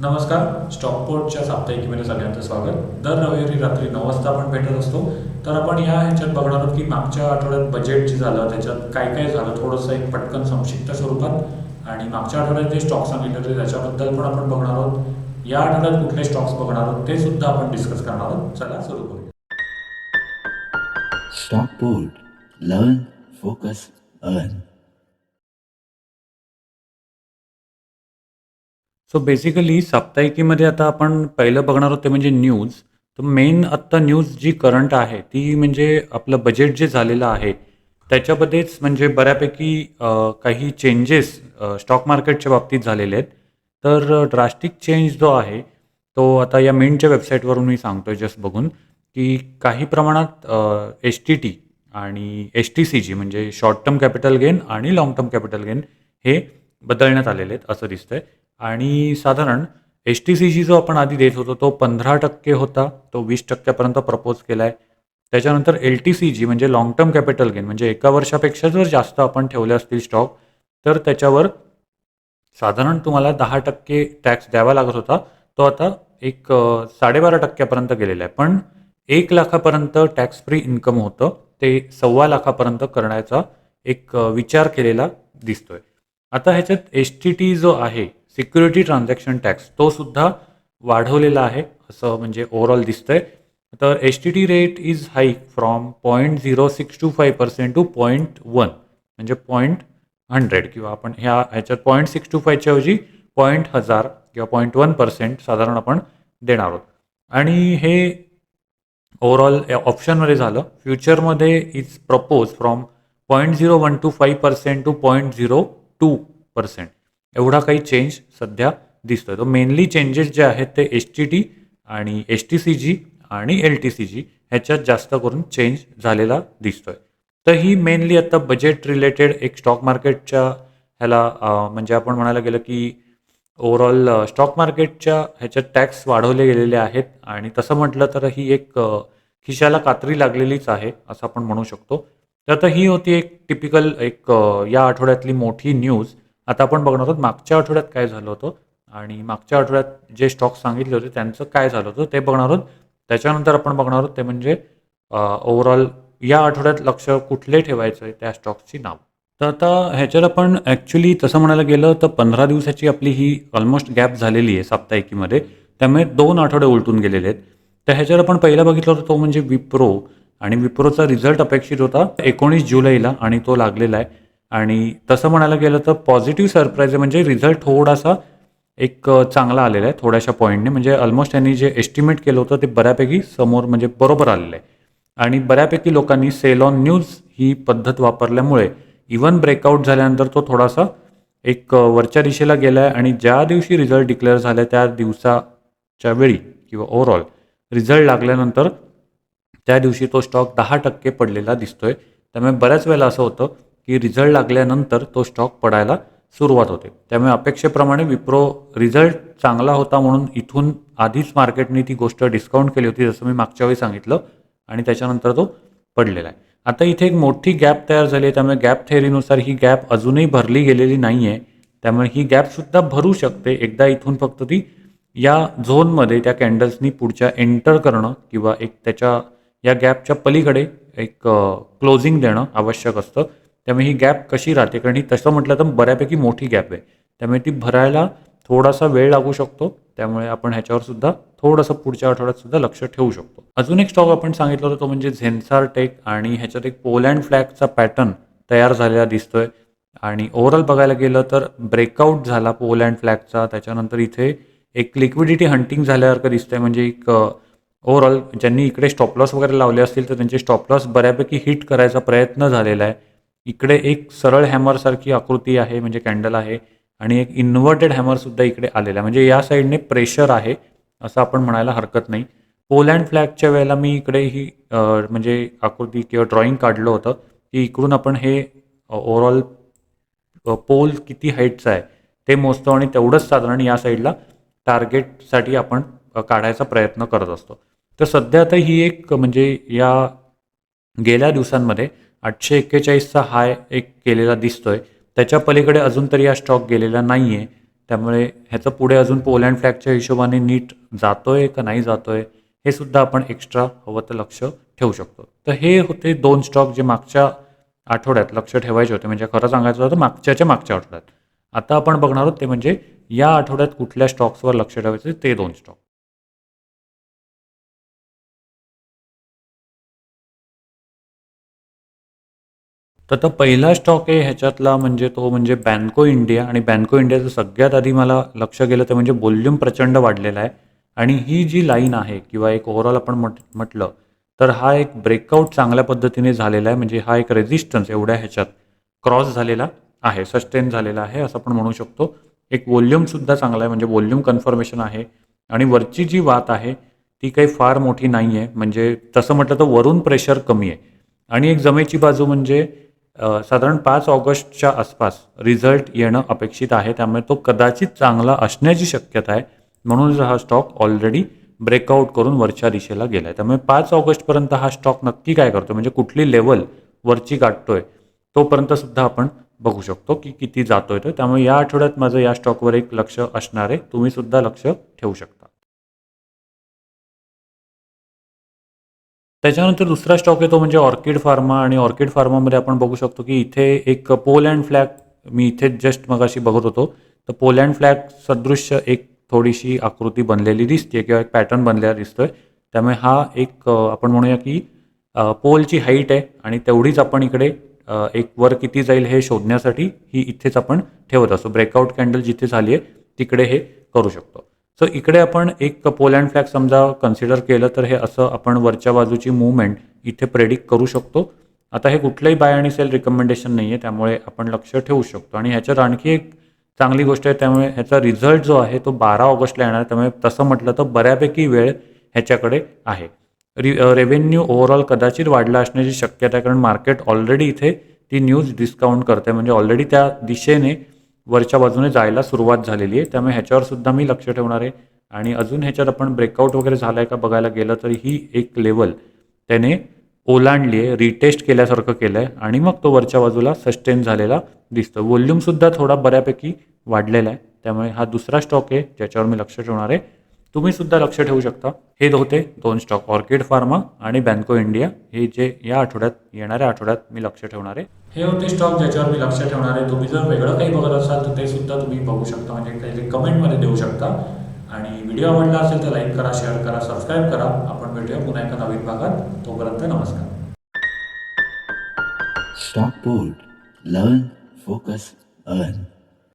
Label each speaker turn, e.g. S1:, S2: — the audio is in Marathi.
S1: नमस्कार स्टॉकपोर्टच्या साप्ताहिकीमध्ये सगळ्यांचं स्वागत. दर रविवारी रात्री नऊ वाजता आपण भेटत असतो. तर आपण या ह्याच्यात बघणार आहोत की मागच्या आठवड्यात बजेट जे झालं त्याच्यात काय काय झालं थोडंसं एक पटकन संक्षिप्त स्वरूपात. आणि मागच्या आठवड्यात जे स्टॉक सांगितले होते त्याच्याबद्दल पण आपण बघणार आहोत. या आठवड्यात कुठले स्टॉक्स बघणार आहोत ते सुद्धा आपण डिस्कस करणार आहोत. चला सुरू करूया.
S2: Stockport. Learn focus earn
S1: so basically साप्ताहिकीमध्ये आता आपण पहिलं बघणार आहोत ते म्हणजे न्यूज तर मेन आत्ता न्यूज जी करंट आहे ती म्हणजे आपलं बजेट जे झालेलं आहे त्याच्यामध्येच म्हणजे बऱ्यापैकी काही चेंजेस स्टॉक मार्केटच्या बाबतीत झालेले आहेत. तर ड्रास्टिक चेंज जो आहे तो आता या मेनच्या वेबसाईटवरून मी सांगतोय जस्ट बघून की काही प्रमाणात एस टी टी आणि एस टी सी जी म्हणजे शॉर्ट टर्म कॅपिटल गेन आणि लाँग टर्म कॅपिटल गेन हे बदलण्यात आलेले आहेत असं दिसतंय. आणि साधारण एच टी सी जी जो आपण आधी देत होतो तो पंधरा टक्के होता तो वीस टक्क्यापर्यंत प्रपोज केला आहे त्याच्यानंतर एल टी सी जी म्हणजे लाँग टर्म कॅपिटल गेन म्हणजे एका वर्षापेक्षा जर जास्त आपण ठेवले असतील स्टॉक तर त्याच्यावर साधारण तुम्हाला दहा टक्के टॅक्स द्यावा लागत होता. तो आता एक साडेबारा टक्क्यापर्यंत गेलेला आहे. पण एक लाखापर्यंत टॅक्स फ्री इन्कम होतं ते सव्वा लाखापर्यंत करण्याचा एक विचार केलेला दिसतोय. आता ह्याच्यात एस टी टी जो आहे सिक्युरिटी ट्रान्झॅक्शन टॅक्स तो सुद्धा वाढवलेला आहे असं म्हणजे ओव्हरऑल दिसतंय. तर S T T rate is hike from point zero six two five percent to point one म्हणजे पॉईंट हंड्रेड किंवा आपण ह्या ह्याच्यात पॉईंट सिक्स टू फायच्या ऐवजी पॉईंट हजार किंवा पॉईंट वन पर्सेंट साधारण आपण देणार आहोत. आणि हे ओव्हरऑल ऑप्शनमध्ये झालं. फ्युचरमध्ये is propose from point zero one two five percent to point zero two percent एवढा काही चेंज सध्या दिसतोय. तो मेनली चेंजेस जे आहेत ते एस टी टी आणि एस टी सी जी आणि एल टी सी जी ह्याच्यात जास्त करून चेंज झालेला दिसतोय. तर ही मेनली आता बजेट रिलेटेड एक स्टॉक मार्केटच्या ह्याला म्हणजे आपण म्हणायला गेलं की ओव्हरऑल स्टॉक मार्केटच्या ह्याच्यात टॅक्स वाढवले गेलेले आहेत आणि तसं म्हटलं तर ही एक खिशाला कात्री लागलेलीच आहे असं आपण म्हणू शकतो. तर आता ही होती एक टिपिकल एक या आठवड्यातली मोठी न्यूज आता आपण बघणार आहोत मागच्या आठवड्यात काय झालं होतं आणि मागच्या आठवड्यात जे स्टॉक सांगितले होते त्यांचं काय झालं होतं ते बघणार आहोत. त्याच्यानंतर आपण बघणार आहोत ते म्हणजे ओव्हरऑल या आठवड्यात लक्ष कुठले ठेवायचं आहे त्या स्टॉक्सची नाव. तर आता ह्याच्यात आपण ॲक्च्युली तसं म्हणायला गेलं तर पंधरा दिवसाची आपली ही ऑलमोस्ट गॅप झालेली आहे साप्ताहिकीमध्ये. त्यामुळे दोन आठवडे उलटून गेलेले आहेत. तर ह्याच्यात आपण पहिला बघितलं होतं तो म्हणजे विप्रो आणि विप्रोचा रिझल्ट अपेक्षित होता एकोणीस जुलैला आणि तो लागलेला आहे. आणि तसं म्हणायला गेलं तर पॉझिटिव्ह सरप्राईज आहे. म्हणजे रिझल्ट थोडासा एक चांगला आलेला आहे थोड्याशा पॉईंटने म्हणजे ऑलमोस्ट त्यांनी जे एस्टिमेट केलं होतं ते बऱ्यापैकी समोर म्हणजे बरोबर आलेलं आहे. आणि बऱ्यापैकी लोकांनी सेल ऑन न्यूज ही पद्धत वापरल्यामुळे इवन ब्रेकआउट झाल्यानंतर तो थोडासा एक वरच्या दिशेला गेला आहे आणि ज्या दिवशी रिझल्ट डिक्लेअर झाला त्या दिवसाच्या वेळी किंवा ओव्हरऑल रिझल्ट लागल्यानंतर त्या दिवशी तो स्टॉक दहा टक्के पडलेला दिसतोय. त्यामुळे बऱ्याच वेळेला असं होतं की रिझल्ट लागल्यानंतर तो स्टॉक पडायला सुरुवात होते. त्यामुळे अपेक्षेप्रमाणे विप्रो रिझल्ट चांगला होता म्हणून इथून आधीच मार्केटने ती गोष्ट डिस्काउंट केली होती जसं मी मागच्या वेळी सांगितलं आणि त्याच्यानंतर तो पडलेला आहे. आता इथे एक मोठी गॅप तयार झाली आहे. त्यामुळे गॅप थेअरीनुसार ही गॅप अजूनही भरली गेलेली नाही आहे त्यामुळे ही गॅपसुद्धा भरू शकते. एकदा इथून फक्त ती या झोनमध्ये त्या कॅन्डल्सनी पुढच्या एंटर करणं किंवा एक त्याच्या या गॅपच्या पलीकडे एक क्लोजिंग देणं आवश्यक असतं. त्यामुळे ही गॅप कशी राहते? कारण ही तसं म्हटलं तर बऱ्यापैकी मोठी गॅप आहे. त्यामुळे ती भरायला थोडासा वेळ लागू शकतो. त्यामुळे आपण ह्याच्यावर सुद्धा थोडंसं पुढच्या आठवड्यात सुद्धा लक्ष ठेवू शकतो. अजून एक स्टॉक आपण सांगितलं होतं तो म्हणजे झेन्सार टेक. आणि ह्याच्यात एक पोलँड फ्लॅगचा पॅटर्न तयार झालेला दिसतोय. आणि ओव्हरऑल बघायला गेलं तर ब्रेकआउट झाला पोलँड फ्लॅगचा. त्याच्यानंतर इथे एक लिक्विडिटी हंटिंग झाल्यासारखं दिसतंय. म्हणजे एक ओव्हरऑल ज्यांनी इकडे स्टॉपलॉस वगैरे लावले असतील तर त्यांचे स्टॉपलॉस बऱ्यापैकी हिट करायचा प्रयत्न झालेला आहे. इकडे एक सरळ हॅमरसारखी आकृती आहे म्हणजे कॅन्डल आहे आणि एक इन्व्हर्टेड हॅमरसुद्धा इकडे आलेला आहे. म्हणजे या साईडने प्रेशर आहे असं आपण म्हणायला हरकत नाही. पोलँड फ्लॅगच्या वेळेला मी इकडे ही म्हणजे आकृती किंवा ड्रॉइंग काढलं होतं की इकडून आपण हे ओव्हरऑल पोल किती हाईटचा आहे ते मोजतो आणि तेवढंच साधारण या साईडला टार्गेटसाठी आपण काढायचा प्रयत्न करत असतो. तर सध्या आता ही एक म्हणजे या गेल्या दिवसांमध्ये आठशे एक्केचाळीसचा हाय एक केलेला दिसतोय. त्याच्या पलीकडे अजून तरी हा स्टॉक गेलेला नाही आहे त्यामुळे ह्याचं पुढे अजून पोलँड फ्लॅगच्या हिशोबाने नीट जातोय का नाही जातोय हे सुद्धा आपण एक्स्ट्रा हवं तर लक्ष ठेवू शकतो. तर हे होते दोन स्टॉक जे मागच्या आठवड्यात लक्ष ठेवायचे होते. म्हणजे खरं सांगायचं होतं मागच्याच्या मागच्या आठवड्यात. आता आपण बघणार आहोत ते म्हणजे या आठवड्यात कुठल्या स्टॉक्सवर लक्ष ठेवायचे ते दोन स्टॉक. तर तो पहिला स्टॉक आहे ह्याच्यातला म्हणजे तो म्हणजे बँको इंडिया आणि बँको इंडियाचं सगळ्यात आधी मला लक्ष गेलं तर म्हणजे वॉल्यूम प्रचंड वाढलेला आहे. आणि ही जी लाईन आहे किंवा एक ओव्हरऑल आपण म्हट म्हटलं तर हा एक ब्रेकआउट चांगल्या पद्धतीने झालेला आहे. म्हणजे हा एक रेझिस्टन्स एवढ्या ह्याच्यात क्रॉस झालेला आहे सस्टेन झालेला आहे असं आपण म्हणू शकतो. एक वॉल्यूमसुद्धा चांगला आहे. म्हणजे वॉल्यूम कन्फर्मेशन आहे. आणि वरची जी वात आहे ती काही फार मोठी नाही आहे म्हणजे तसं म्हटलं तर वरून प्रेशर कमी आहे. आणि एक जमेची बाजू म्हणजे साधारण पाच ऑगस्टच्या आसपास रिझल्ट येणं अपेक्षित आहे. त्यामुळे तो कदाचित चांगला असण्याची शक्यता आहे. म्हणूनच हा स्टॉक ऑलरेडी ब्रेकआउट करून वरच्या दिशेला गेला आहे त्यामुळे पाच ऑगस्टपर्यंत हा स्टॉक नक्की काय करतो म्हणजे कुठली लेवल वरची गाठतोय? तोपर्यंत सुद्धा आपण बघू शकतो की किती जातोय तर त्यामुळे या आठवड्यात माझं या स्टॉकवर एक लक्ष असणार आहे. तुम्ही सुद्धा लक्ष ठेवू शकता. त्याच्यानंतर दुसरा स्टॉक येतो म्हणजे ऑर्किड फार्मा आणि ऑर्किड फार्मामध्ये आपण बघू शकतो की इथे एक पोलँड फ्लॅग मी इथे जस्ट मगाशी बघत होतो. तर पोलँड फ्लॅग सदृश्य एक थोडीशी आकृती बनलेली दिसते किंवा एक पॅटर्न बनलेला दिसतोय. त्यामुळे हा एक आपण म्हणूया की पोलची हाईट आहे आणि तेवढीच आपण इकडे एक वर किती जाईल हे शोधण्यासाठी ही इथेच आपण ठेवत असतो. ब्रेकआउट कॅन्डल जिथे झाली आहे तिकडे हे करू शकतो. सो इकडे आपण एक पोलँड फ्लॅग समजा कन्सिडर केलं तर हे असं आपण वरच्या बाजूची मुवमेंट इथे प्रेडिक्ट करू शकतो. आता हे कुठलंही बाय आणि सेल रिकमेंडेशन नाही आहे त्यामुळे आपण लक्ष ठेवू शकतो. आणि ह्याच्यात आणखी एक चांगली गोष्ट आहे त्यामुळे ह्याचा रिझल्ट जो आहे तो बारा ऑगस्टला येणार आहे. त्यामुळे तसं म्हटलं तर बऱ्यापैकी वेळ ह्याच्याकडे आहे. रि रेव्हेन्यू ओव्हरऑल कदाचित वाढला असण्याची शक्यता आहे कारण मार्केट ऑलरेडी इथे ती न्यूज डिस्काउंट करते म्हणजे ऑलरेडी त्या दिशेने वरच्या बाजूने जायला सुरुवात झालेली आहे. त्यामुळे ह्याच्यावर सुद्धा मी लक्ष ठेवणार आहे. आणि अजून ह्याच्यात आपण ब्रेकआउट वगैरे झाला आहे का बघायला गेलं तर ही एक लेवल त्याने ओलांडली आहे रिटेस्ट केल्यासारखं केलं आहे आणि मग तो वरच्या बाजूला सस्टेन झालेला दिसतो. व्हॉल्यूमसुद्धा थोडा बऱ्यापैकी वाढलेला आहे. त्यामुळे हा दुसरा स्टॉक आहे ज्याच्यावर मी लक्ष ठेवणार आहे. तुम्ही सुद्धा लक्ष ठेवू शकता. हे होते दोन स्टॉक ऑर्किड फार्मा आणि बँको इंडिया हे जे या आठवड्यात येणाऱ्या आठवड्यात मी लक्ष ठेवणार आहे. हे होते स्टॉक ज्याच्यावर मी लक्ष ठेवणार आहे. तुम्ही जर वेगळं काही बघत असाल तर ते सुद्धा तुम्ही बघू शकता. म्हणजे काही कमेंटमध्ये देऊ शकता. आणि व्हिडिओ आवडला असेल तर लाईक करा शेअर करा सबस्क्राईब करा. आपण भेटूया पुन्हा एका नवीन भागात. तोपर्यंत नमस्कार.
S2: Stock board learn focus earn